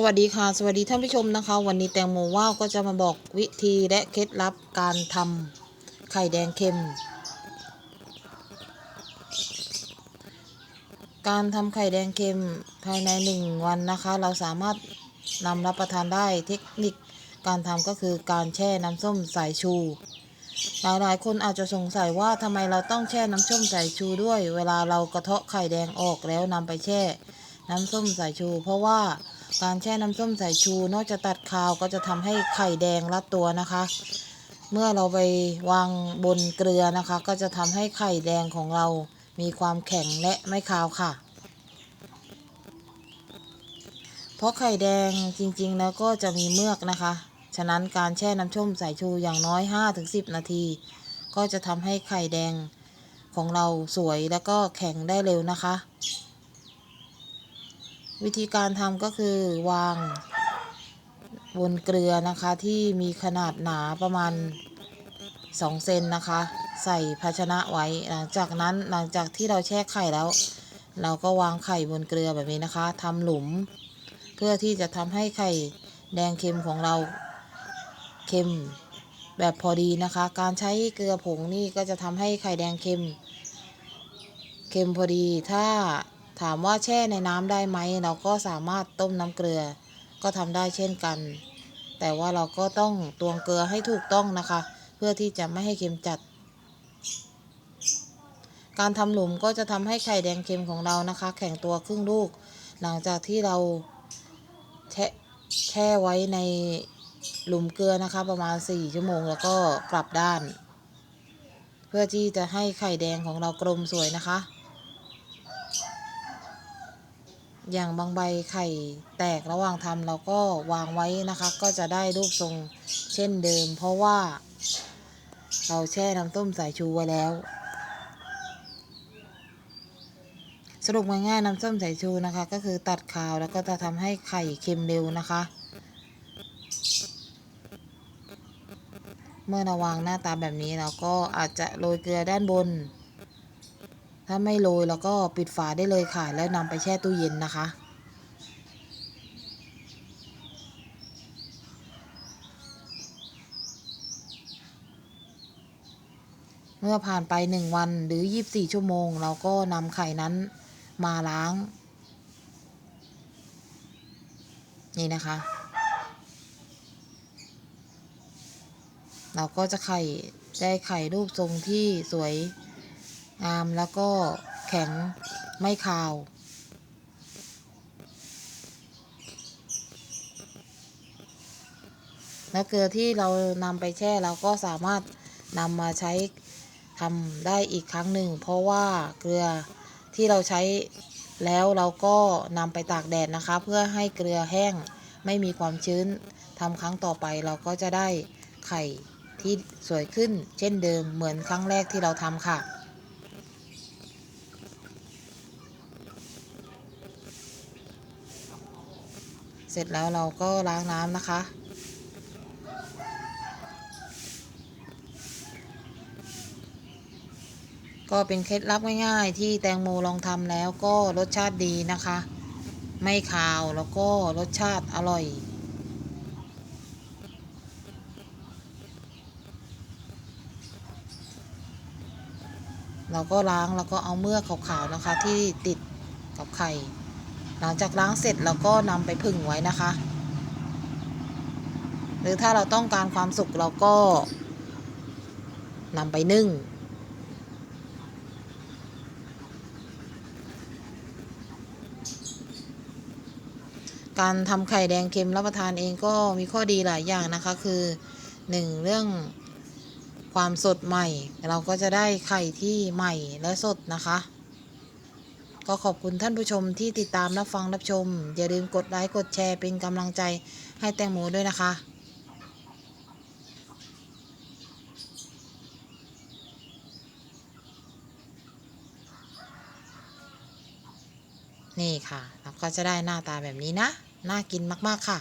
สวัสดีค่ะ สวัสดีท่านผู้ชมนะคะ วันนี้แตงโมว่าวก็จะมาบอกวิธีและเคล็ดลับการทำไข่แดงเค็ม การทำไข่แดงเค็มภายในหนึ่งวันนะคะ เราสามารถนำรับประทานได้เทคนิคการทำก็คือการแช่น้ำส้มสายชู หลายๆคนอาจจะสงสัยว่าทำไมเราต้องแช่น้ำส้มสายชูด้วย เวลาเรากระเทาะไข่แดงออกแล้วนำไปแช่ น้ำส้มสายชู เพราะว่า การแช่น้ำส้มสายชู นอกจากตัดคาวก็จะทำให้ไข่แดงรัดตัวนะคะ เมื่อเราไปวางบนเกลือนะคะ ก็จะทำให้ไข่แดงของเรามีความแข็งและไม่คาวค่ะ เพราะไข่แดงจริงๆแล้วก็จะมีเมือกนะคะ ฉะนั้นการแช่น้ำส้มสายชูอย่างน้อย 5-10 นาที ก็จะทำให้ไข่แดงของเราสวยแล้วก็แข็งได้เร็วนะคะ วิธีการทำก็คือวางบนเกลือนะคะที่มีขนาดหนาประมาณ 2 เซนนะคะ ใส่ภาชนะไว้ หลังจากนั้นหลังจากที่เราแช่ไข่แล้ว เราก็วางไข่บนเกลือแบบนี้นะคะทำหลุม เพื่อที่จะทำให้ไข่แดงเค็มของเราเค็มแบบพอดีนะคะ การใช้เกลือผงนี่ก็จะทำให้ไข่แดงเค็มเค็มพอดีถ้า ถามว่าแช่ในน้ำได้ไหมเราก็สามารถต้มน้ำเกลือ ก็ทำได้เช่นกัน แต่ว่าเราก็ต้องตวงเกลือให้ถูกต้องนะคะ เพื่อที่จะไม่ให้เค็มจัด การทำหลุมก็จะทำให้ไข่แดงเค็มของเรานะคะ แข็งตัวครึ่งลูก หลังจากที่เราแช่แช่ไว้ในหลุมเกลือนะคะประมาณ 4 ชั่วโมงแล้วก็กลับด้าน เพื่อที่จะให้ไข่แดงของเรากลมสวยนะคะ อย่างบางใบไข่แตกระหว่างทำเราก็วางไว้นะคะ ก็จะได้รูปทรงเช่นเดิม เพราะว่า เราแช่น้ำต้มสายชูไว้แล้ว สรุปง่ายๆน้ำส้มสายชูนะคะ ก็คือตัดขาวแล้วก็จะทำให้ไข่เค็มเร็วนะคะ เมื่อเราวางหน้าตาแบบนี้เราก็อาจจะโรยเกลือด้านบน ถ้าไม่โรยเราก็ปิดฝาได้เลยค่ะ แล้วนำไปแช่ตู้เย็นนะคะ เมื่อผ่านไป 1 วันหรือ 24 ชั่วโมง เราก็นำไข่นั้นมาล้าง นี่นะคะ เราก็จะไข่ได้ไข่รูปทรงที่สวย งามแล้วก็แข็งไม่คาว แล้วเกลือที่เรานำไปแช่เราก็สามารถนำมาใช้ทำได้อีกครั้งหนึ่ง เพราะว่าเกลือที่เราใช้แล้วเราก็นำไปตากแดดนะคะ เพื่อให้เกลือแห้งไม่มีความชื้นทำครั้งต่อไปเราก็จะได้ไข่ที่สวยขึ้นเช่นเดิมเหมือนครั้งแรกที่เราทำค่ะ ร็จแล้วเราก็ล้างน้ำนะคะ ก็เป็นเคล็ดลับง่ายๆ ที่แตงโมลองทำแล้วก็รสชาติดีนะคะ ไม่คาวแล้วก็รสชาติอร่อยเราก็ล้างแล้วก็เอาเมือกขาวๆนะคะที่ติดกับไข่ หลังจากล้างเสร็จเราก็นำไปผึ่งไว้นะคะ หรือถ้าเราต้องการความสุกเราก็นำไปนึ่ง การทำไข่แดงเค็มรับประทานเองก็มีข้อดีหลายอย่างนะคะ คือ 1. เรื่องความสดใหม่ เราก็จะได้ไข่ที่ใหม่และสดนะคะ ก็ขอบคุณท่านผู้ชมที่ติดตามรับฟังรับชม อย่าลืมกดไลค์กดแชร์เป็นกำลังใจให้แตงโมด้วยนะคะนี่ค่ะ เราก็จะได้หน้าตาแบบนี้นะ น่ากินมาก ๆ ค่ะ